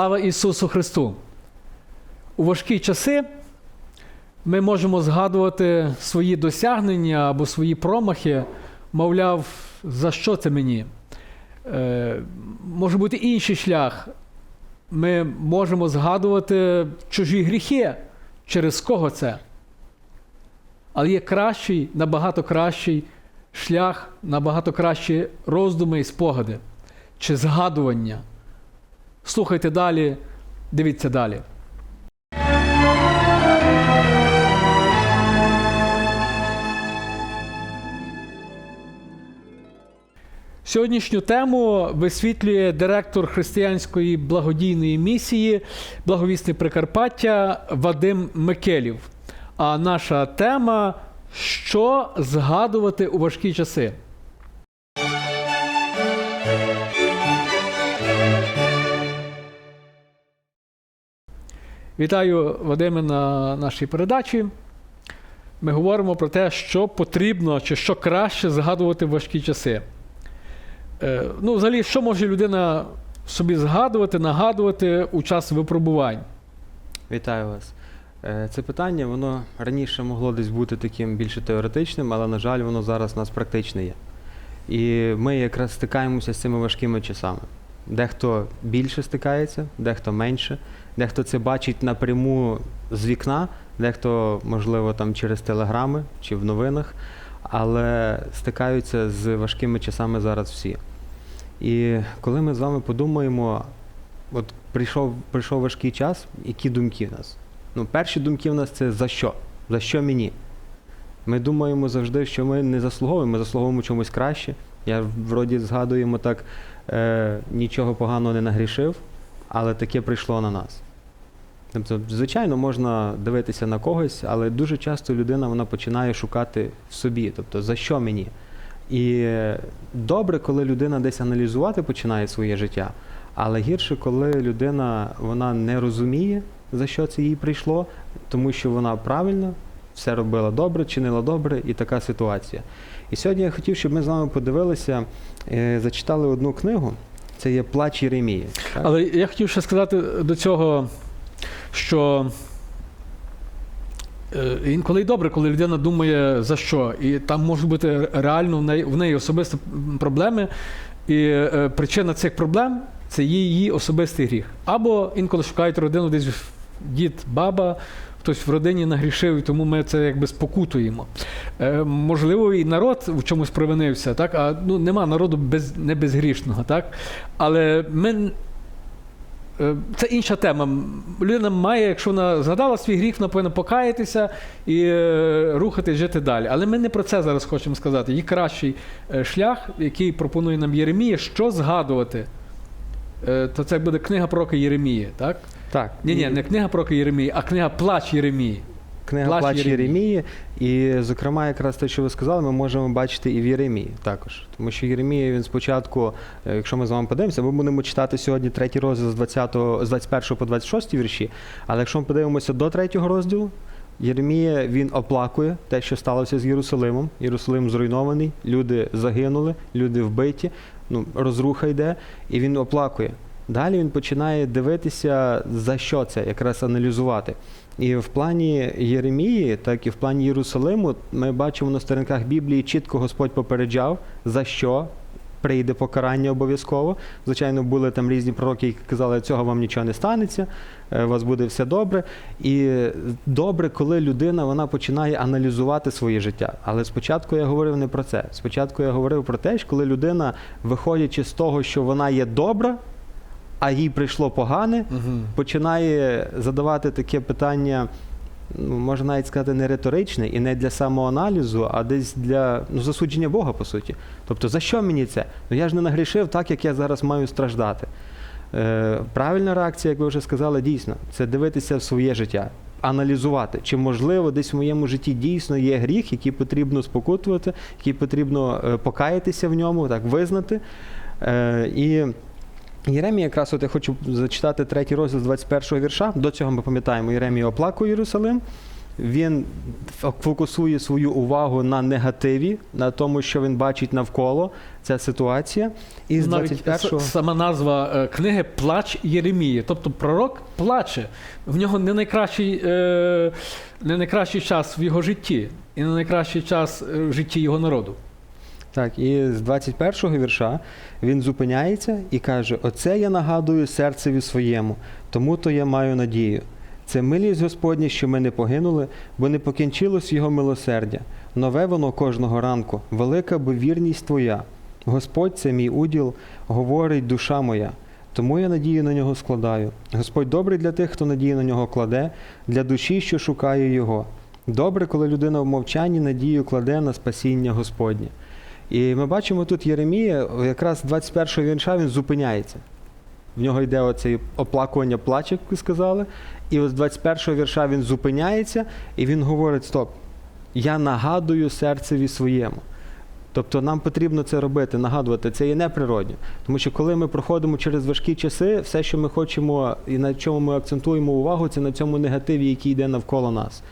Слава Ісусу Христу! У важкі часи ми можемо згадувати свої досягнення або свої промахи, мовляв, за що це мені? Е, може бути інший шлях. Ми можемо згадувати чужі гріхи, через кого це. Але є кращий, набагато кращий шлях, набагато кращі роздуми і спогади чи згадування. Слухайте далі, дивіться далі. Сьогоднішню тему висвітлює директор християнської благодійної місії Благовісне Прикарпаття Вадим Микелів. А наша тема що згадувати у важкі часи. Вітаю Вадиме на нашій передачі. Ми говоримо про те, що потрібно чи що краще згадувати в важкі часи. Е, ну, взагалі, що може людина собі згадувати, нагадувати у час випробувань? Вітаю вас. Е, Це питання, воно раніше могло десь бути таким більше теоретичним, але, на жаль, воно зараз у нас практичне є. І ми якраз стикаємося з цими важкими часами. Дехто більше стикається, дехто менше, дехто це бачить напряму з вікна, дехто, можливо, там через телеграми чи в новинах, але стикаються з важкими часами зараз всі. І коли ми з вами подумаємо, от прийшов, прийшов важкий час, які думки в нас? Ну, перші думки в нас це за що? За що мені? Ми думаємо завжди, що ми не заслуговуємо, ми заслуговуємо чомусь краще. Я вроді згадуємо так, е, нічого поганого не нагрішив, але таке прийшло на нас. Тобто, звичайно, можна дивитися на когось, але дуже часто людина вона починає шукати в собі, тобто за що мені. І добре, коли людина десь аналізувати починає своє життя, але гірше, коли людина вона не розуміє, за що це їй прийшло, тому що вона правильно все робила добре, чинила добре, і така ситуація. І сьогодні я хотів, щоб ми з вами подивилися, е, зачитали одну книгу. Це є Плач Єремії. Але я хотів ще сказати до цього, що е, інколи й добре, коли людина думає за що, і там можуть бути реально в неї, в неї особисті проблеми, і е, причина цих проблем це її особистий гріх. Або інколи шукають родину десь дід, баба. Хтось в родині нагрішив, і тому ми це якби спокутуємо. Е, можливо, і народ в чомусь провинився, так? А ну, нема народу без, не безгрішного, так? Але ми. Е, Це інша тема. Людина має, якщо вона згадала свій гріх, вона повинна покаятися і рухатись, жити далі. Але ми не про це зараз хочемо сказати. Є кращий е, шлях, який пропонує нам Єремія, що згадувати. Е, То це буде книга пророка Єремії, так? Так. Ні, ні, не книга пророка Єремії, а книга Плач Єремії. Книга Плач Плач Єремії. Єремії. І, зокрема, якраз те, що ви сказали, ми можемо бачити і в Єремії також. Тому що Єремія, він спочатку, е, якщо ми з вами подивимося, ми будемо читати сьогодні третій розділ з 20, з 21 по 26 вірші. Але якщо ми подивимося до третього розділу, Єремія він оплакує те, що сталося з Єрусалимом. Єрусалим зруйнований, люди загинули, люди вбиті, ну, розруха йде, і він оплакує. Далі він починає дивитися, за що це, якраз аналізувати. І в плані Єремії, так і в плані Єрусалиму, ми бачимо на сторінках Біблії чітко Господь попереджав, за що прийде покарання обов'язково. Звичайно, були там різні пророки, які казали, цього вам нічого не станеться, е, у вас буде все добре. І добре, коли людина вона починає аналізувати своє життя. Але спочатку я говорив не про це. Спочатку я говорив про те, що коли людина, виходячи з того, що вона є добра, а їй прийшло погане, Угу. починає задавати таке питання, ну, можна навіть сказати, не риторичне і не для самоаналізу, а десь для ну, засудження Бога, по суті. Тобто, за що мені це? Ну я ж не нагрішив так, як я зараз маю страждати. Е, правильна реакція, як ви вже сказали, дійсно, це дивитися в своє життя. Аналізувати, чи можливо десь в моєму житті дійсно є гріх, який потрібно спокутувати, який потрібно е, покаятися в ньому, так визнати. Е, і Єремія, якраз от я хочу зачитати третій розділ з 21 вірша. До цього ми пам'ятаємо, Єремія оплакує Єрусалим. він фокусує свою увагу на негативі, на тому, що він бачить навколо, ця ситуація. І з 21-го... сама назва е, книги Плач Єремії. Тобто пророк плаче. В нього не найкращий, е, не найкращий час в його житті, і не найкращий час е, в житті його народу. Так, і з 21-го вірша він зупиняється і каже: Оце я нагадую серцеві своєму, тому то я маю надію. Це милість Господня, що ми не погинули, бо не покінчилось його милосердя. Нове воно кожного ранку, велика бо вірність твоя. Господь це мій уділ, говорить душа моя. Тому я надію на нього складаю. Господь добрий для тих, хто надію на нього кладе, для душі, що шукає його. Добре, коли людина в мовчанні надію кладе на спасіння Господнє. І ми бачимо тут Єремія, якраз 21-го вірша він зупиняється. В нього йде оце оплакування плач, як ви сказали. І з 21-го вірша він зупиняється і він говорить: Стоп, я нагадую серцеві своєму. Тобто нам потрібно це робити, нагадувати, це є неприродньо. Тому що коли ми проходимо через важкі часи, все, що ми хочемо і на чому ми акцентуємо увагу, це на цьому негативі, який йде навколо нас.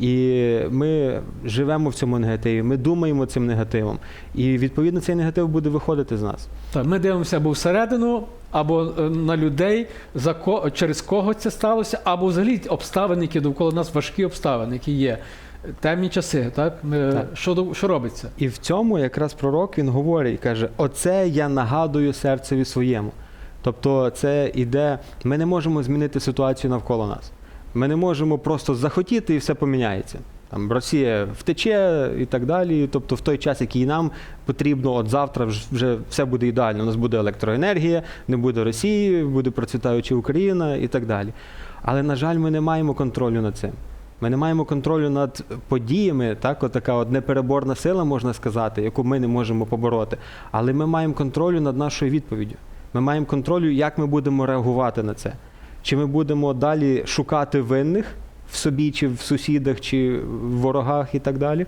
І ми живемо в цьому негативі, ми думаємо цим негативом. І відповідно цей негатив буде виходити з нас. Так, ми дивимося або всередину, або е, на людей, за ко, через кого це сталося, або взагалі обставини, які довкола нас важкі обставини, які є. Темні часи, так? Ми, Так. Що, до- що робиться? І в цьому якраз пророк він говорить, каже: Оце я нагадую серцеві своєму. Тобто, це іде, ми не можемо змінити ситуацію навколо нас. Ми не можемо просто захотіти і все поміняється. Там Росія втече і так далі. Тобто, в той час, який нам потрібно, от завтра вже- все буде ідеально. У нас буде електроенергія, не буде Росії, буде процвітаюча Україна і так далі. Але, на жаль, ми не маємо контролю над цим. Ми не маємо контролю над подіями, так, от така от непереборна сила, можна сказати, яку ми не можемо побороти. Але ми маємо контролю над нашою відповіддю. Ми маємо контролю, як ми будемо реагувати на це. Чи ми будемо далі шукати винних в собі, чи в сусідах, чи в ворогах і так далі.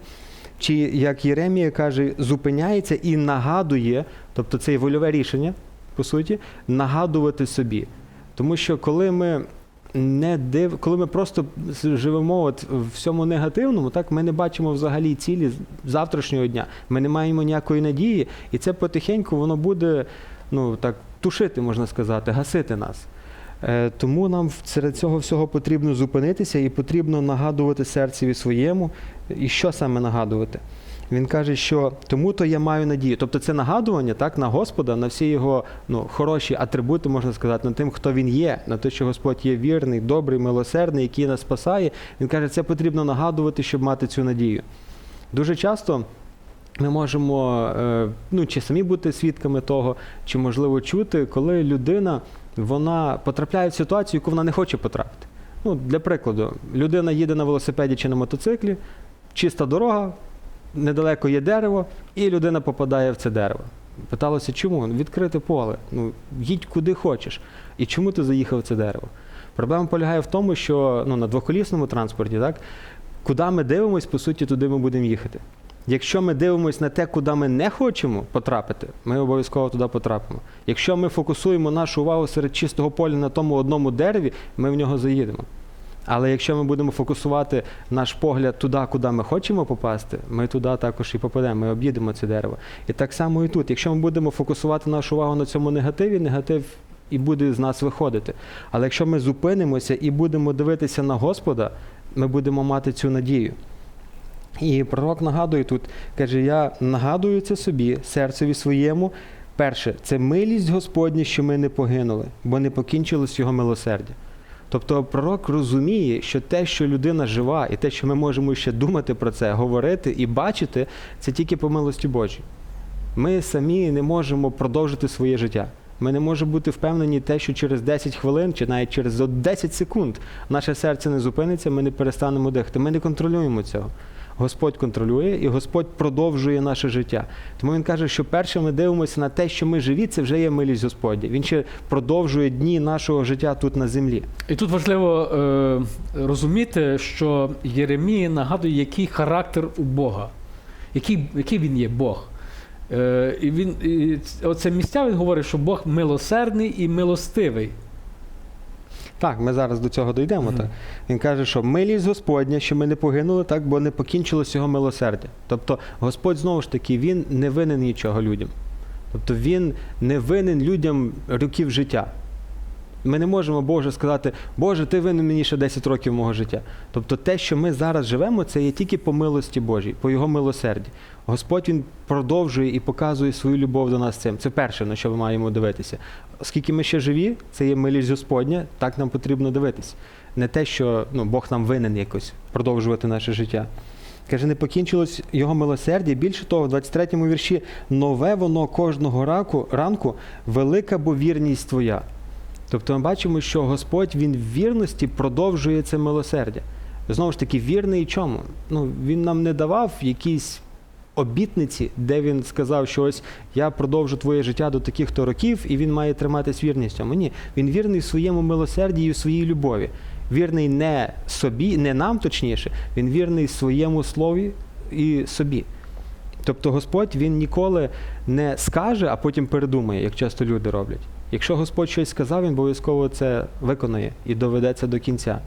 Чи, як Єремія каже, зупиняється і нагадує, тобто це вольове рішення, по суті, нагадувати собі. Тому що коли ми не див, коли ми просто живемо от в всьому негативному, так ми не бачимо взагалі цілі завтрашнього дня. Ми не маємо ніякої надії, і це потихеньку воно буде ну так тушити, можна сказати, гасити нас. Е, Тому нам серед цього всього потрібно зупинитися і потрібно нагадувати серцеві своєму. І що саме нагадувати? Він каже, що тому то я маю надію. Тобто це нагадування так, на Господа, на всі його ну, хороші атрибути, можна сказати, на тим, хто він є, на те, що Господь є вірний, добрий, милосердний, який нас спасає. Він каже, це потрібно нагадувати, щоб мати цю надію. Дуже часто ми можемо е, ну, чи самі бути свідками того, чи можливо чути, коли людина вона потрапляє в ситуацію, яку вона не хоче потрапити. Ну, для прикладу, людина їде на велосипеді чи на мотоциклі, чиста дорога, недалеко є дерево, і людина попадає в це дерево. Питалося, чому? Відкрите поле. Ну, їдь куди хочеш. І чому ти заїхав в це дерево? Проблема полягає в тому, що ну, на двоколісному транспорті, так, куди ми дивимося, по суті, туди ми будемо їхати. Якщо ми дивимося на те, куди ми не хочемо потрапити, ми обов'язково туди потрапимо. Якщо ми фокусуємо нашу увагу серед чистого поля на тому одному дереві, ми в нього заїдемо. Але якщо ми будемо фокусувати наш погляд туди, куди ми хочемо попасти, ми туди також і попадемо, ми об'їдемо це дерево. І так само і тут. Якщо ми будемо фокусувати нашу увагу на цьому негативі, негатив і буде з нас виходити. Але якщо ми зупинимося і будемо дивитися на Господа, ми будемо мати цю надію. І пророк нагадує тут, каже: Я нагадую це собі, серцеві своєму. Перше, це милість Господня, що ми не погинули, бо не покінчилось його милосердя. Тобто пророк розуміє, що те, що людина жива, і те, що ми можемо ще думати про це, говорити і бачити, це тільки по милості Божій. Ми самі не можемо продовжити своє життя. Ми не можемо бути впевнені, те, що через 10 хвилин чи навіть через 10 секунд наше серце не зупиниться, ми не перестанемо дихати. Ми не контролюємо цього. Господь контролює і Господь продовжує наше життя. Тому він каже, що перше ми дивимося на те, що ми живі, це вже є милість Господня. Він ще продовжує дні нашого життя тут на землі. І тут важливо е, розуміти, що Єремія нагадує, який характер у Бога, який, який він є Бог. Е, і він, і оце місця він говорить, що Бог милосердний і милостивий. Так, ми зараз до цього дійдемо. Мгм. Так. Він каже, що милість Господня, що ми не погинули, так, бо не покінчилось його милосердя. Тобто Господь знову ж таки, він не винен нічого людям. Тобто він не винен людям років життя. Ми не можемо Боже сказати, Боже, ти винен мені ще 10 років мого життя. Тобто те, що ми зараз живемо, це є тільки по милості Божій, по Його милосерді. Господь Він продовжує і показує свою любов до нас цим. Це перше, на що ми маємо дивитися. Оскільки ми ще живі, це є милість Господня, так нам потрібно дивитися. Не те, що ну, Бог нам винен якось продовжувати наше життя. Каже, не покінчилось його милосердя. Більше того, в 23-му вірші нове воно кожного раку, ранку, велика бо вірність твоя. Тобто ми бачимо, що Господь він в вірності продовжує це милосердя. Знову ж таки, вірний чому? Ну, він нам не давав якісь обітниці, де він сказав, що ось я продовжу твоє життя до таких-то років, і він має триматись вірністю. Ні, він вірний своєму милосерді і в своїй любові. Вірний не собі, не нам точніше, він вірний своєму слові і собі. Тобто Господь він ніколи не скаже, а потім передумає, як часто люди роблять. Якщо Господь щось сказав, він обов'язково це виконає і доведеться до кінця.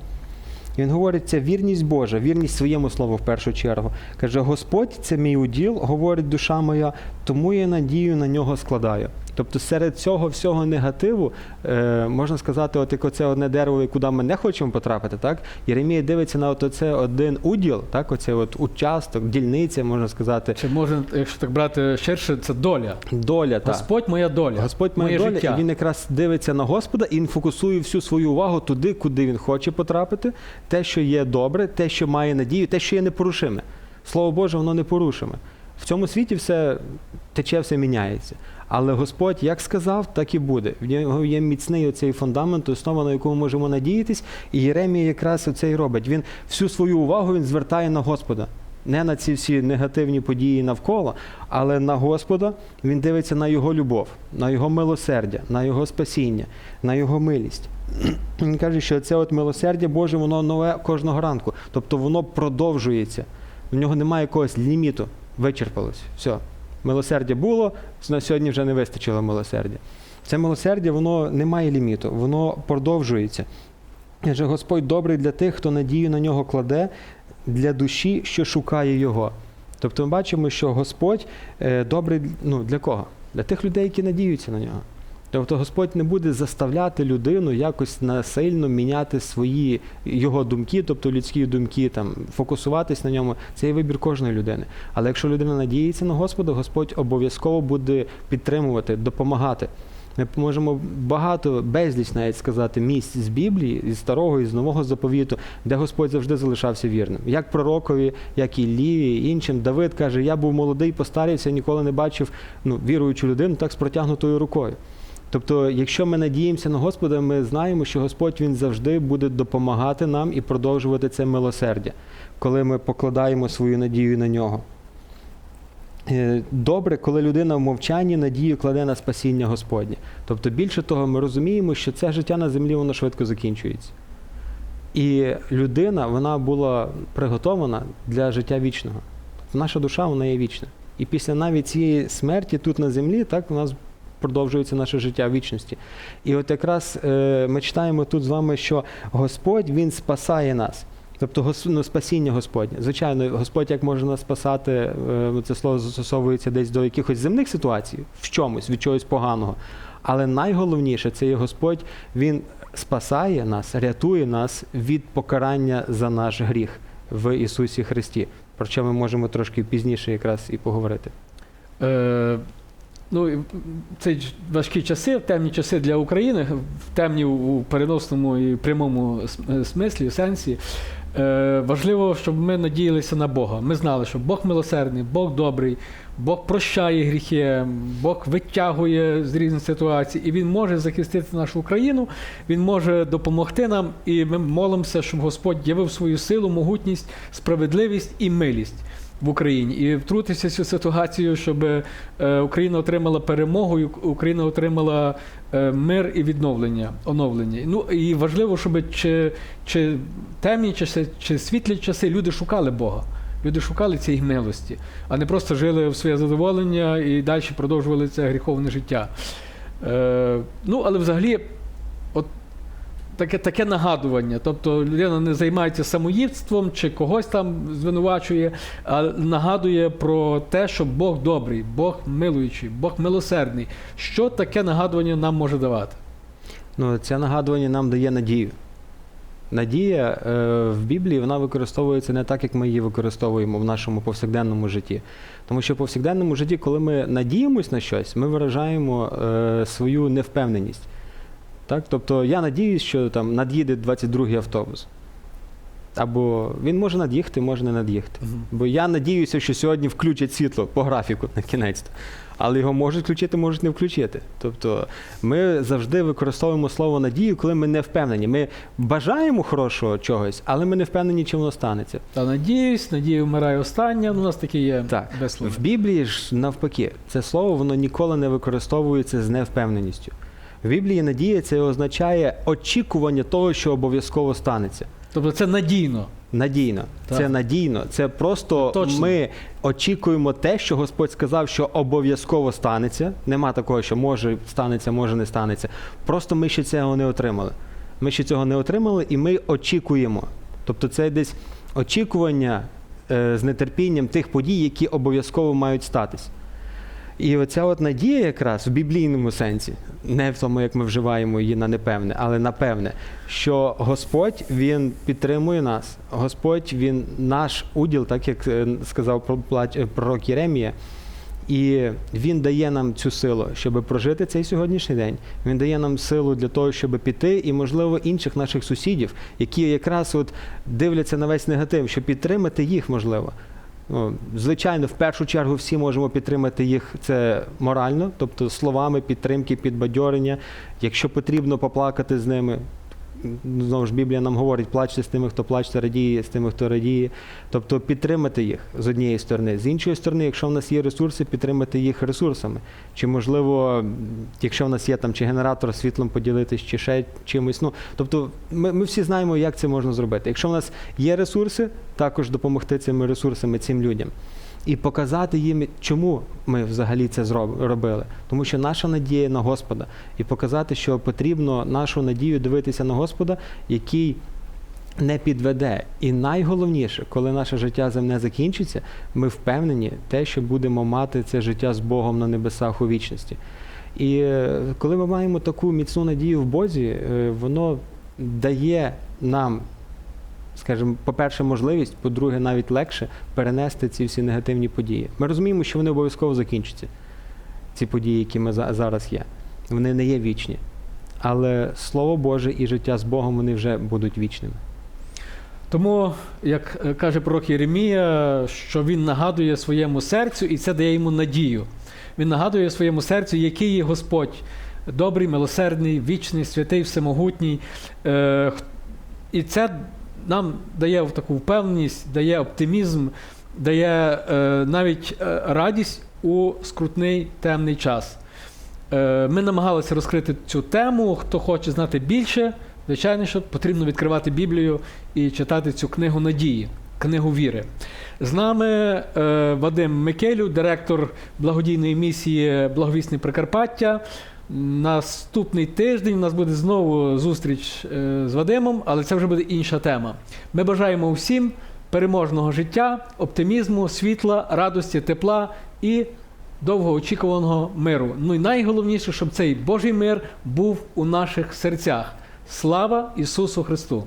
І Він говорить, це вірність Божа, вірність своєму слову в першу чергу. Каже, Господь це мій уділ, говорить душа моя, тому я надію на нього складаю. Тобто серед цього всього негативу, е, можна сказати, от як оце одне дерево, куди ми не хочемо потрапити, так? Єремія дивиться на от оце один уділ, так, оце от участок, дільниця, можна сказати, Чи може, якщо так брати ширше, це доля. доля. та. Господь моя доля. Господь має моє доля, життя. і він якраз дивиться на Господа, і він фокусує всю свою увагу туди, куди він хоче потрапити, те, що є добре, те, що має надію, те, що є непорушиме. Слово Боже, воно непорушиме. В цьому світі все тече, все міняється. Але Господь як сказав, так і буде. В нього є міцний оцей фундамент, основа, на яку ми можемо надіятись. І Єремія якраз оце і робить. Він всю свою увагу він звертає на Господа. Не на ці всі негативні події навколо, але на Господа він дивиться на його любов, на його милосердя, на його спасіння, на його милість. Він каже, що це от милосердя Боже, воно нове кожного ранку. Тобто воно продовжується. В нього немає якогось ліміту. Вичерпалось. Все. Милосердя було, на сьогодні вже не вистачило милосердя. Це милосердя, воно не має ліміту, воно продовжується. Адже Господь добрий для тих, хто надію на нього кладе, для душі, що шукає його. Тобто ми бачимо, що Господь е, добрий ну, для кого? Для тих людей, які надіються на нього. Тобто Господь не буде заставляти людину якось насильно міняти свої його думки, тобто людські думки, там, фокусуватись на ньому. Це є вибір кожної людини. Але якщо людина надіється на Господа, Господь обов'язково буде підтримувати, допомагати. Ми можемо багато, безліч навіть сказати, місць з Біблії, із старого і з нового заповіту, де Господь завжди залишався вірним. Як пророкові, як і Ліві, іншим. Давид каже: я був молодий, постарівся, ніколи не бачив ну, віруючу людину так з протягнутою рукою. Тобто, якщо ми надіємося на Господа, ми знаємо, що Господь Він завжди буде допомагати нам і продовжувати це милосердя, коли ми покладаємо свою надію на нього. Е, Добре, коли людина в мовчанні надію кладе на спасіння Господнє. Тобто, більше того, ми розуміємо, що це життя на землі воно швидко закінчується. І людина вона була приготована для життя вічного. Наша душа вона є вічна. І після навіть цієї смерті тут на землі, так у нас продовжується наше життя вічності. І от якраз е, ми читаємо тут з вами, що Господь Він спасає нас. Тобто ну, спасіння Господнє. Звичайно, Господь як може нас спасати, е, це слово застосовується десь до якихось земних ситуацій, в чомусь, від чогось поганого. Але найголовніше це є Господь, Він спасає нас, рятує нас від покарання за наш гріх в Ісусі Христі. Про що ми можемо трошки пізніше якраз і поговорити. Е, ну, ці важкі часи, темні часи для України, темні у переносному і прямому е, смислі, сенсі. Е, важливо, щоб ми надіялися на Бога. Ми знали, що Бог милосердний, Бог добрий, Бог прощає гріхи, Бог витягує з різних ситуацій, і Він може захистити нашу країну, Він може допомогти нам, і ми молимося, щоб Господь явив свою силу, могутність, справедливість і милість в Україні і втрутитися в цю ситуацію, щоб е, Україна отримала перемогу, і Україна отримала е, мир і відновлення, оновлення. Ну і важливо, щоб чи, чи темні часи, чи світлі часи люди шукали Бога. Люди шукали цієї милості, а не просто жили в своє задоволення і далі продовжували це гріховне життя. Е, ну, але взагалі, таке, таке нагадування. Тобто людина не займається самоїдством чи когось там звинувачує, а нагадує про те, що Бог добрий, Бог милуючий, Бог милосердний. Що таке нагадування нам може давати? Ну, це нагадування нам дає надію. Надія е, в Біблії вона використовується не так, як ми її використовуємо в нашому повсякденному житті. Тому що в повсякденному житті, коли ми надіємось на щось, ми виражаємо е, свою невпевненість. Так? Тобто я надіюсь, що там над'їде 22-й автобус. Або він може над'їхати, може не над'їхати. Бо я надіюся, що сьогодні включать світло по графіку на кінець. Але його можуть включити, можуть не включити. Тобто ми завжди використовуємо слово надію, коли ми не впевнені. Ми бажаємо хорошого чогось, але ми не впевнені, чи воно станеться. Та надіюсь, надія вмирає остання. Ну, у нас таке є Так. вислови. В Біблії ж навпаки, це слово воно ніколи не використовується з невпевненістю. В Біблії надія це означає очікування того, що обов'язково станеться. Тобто це надійно. Надійно, Так. це надійно. Це просто Точно. ми очікуємо те, що Господь сказав, що обов'язково станеться. Нема такого, що може станеться, може не станеться. Просто ми ще цього не отримали. Ми ще цього не отримали, і ми очікуємо. Тобто, це десь очікування е, з нетерпінням тих подій, які обов'язково мають статись. І оця от надія, якраз в біблійному сенсі, не в тому, як ми вживаємо її на непевне, але на певне, що Господь Він підтримує нас. Господь Він наш уділ, так як е, сказав е, пророк Єремія. І він дає нам цю силу, щоб прожити цей сьогоднішній день. Він дає нам силу для того, щоб піти, і, можливо, інших наших сусідів, які якраз от дивляться на весь негатив, щоб підтримати їх, можливо. Ну, звичайно, в першу чергу всі можемо підтримати їх це морально, тобто словами підтримки, підбадьорення. Якщо потрібно поплакати з ними, знову ж Біблія нам говорить, плачте з тими, хто плаче, радіє, з тими, хто радіє. Тобто підтримати їх з однієї сторони. З іншої сторони, якщо в нас є ресурси, підтримати їх ресурсами. Чи можливо, якщо в нас є там чи генератор світлом поділитись, чи ще чимось. Ну, тобто ми, ми всі знаємо, як це можна зробити. Якщо в нас є ресурси, також допомогти цими ресурсами цим людям. І показати їм, чому ми взагалі це робили. Тому що наша надія на Господа. І показати, що потрібно нашу надію дивитися на Господа, який не підведе. І найголовніше, коли наше життя земне закінчиться, ми впевнені те, що будемо мати це життя з Богом на небесах у вічності. І е, коли ми маємо таку міцну надію в Бозі, е, воно дає нам, скажімо, по-перше, можливість, по-друге, навіть легше перенести ці всі негативні події. Ми розуміємо, що вони обов'язково закінчаться, ці події, які ми зараз є. Вони не є вічні. Але Слово Боже і життя з Богом вони вже будуть вічними. Тому, як е, каже пророк Єремія, що він нагадує своєму серцю, і це дає йому надію. Він нагадує своєму серцю, який є Господь добрий, милосердний, вічний, святий, всемогутній. Е, І це нам дає таку впевненість, дає оптимізм, дає е, навіть е, радість у скрутний темний час. Е, Ми намагалися розкрити цю тему. Хто хоче знати більше, звичайно, що потрібно відкривати Біблію і читати цю книгу надії, книгу віри. З нами Вадим Микелю, директор благодійної місії Благовісне Прикарпаття. Наступний тиждень у нас буде знову зустріч е, з Вадимом, але це вже буде інша тема. Ми бажаємо всім переможного життя, оптимізму, світла, радості, тепла і довгоочікуваного миру. Ну і найголовніше, щоб цей Божий мир був у наших серцях. Слава Ісусу Христу!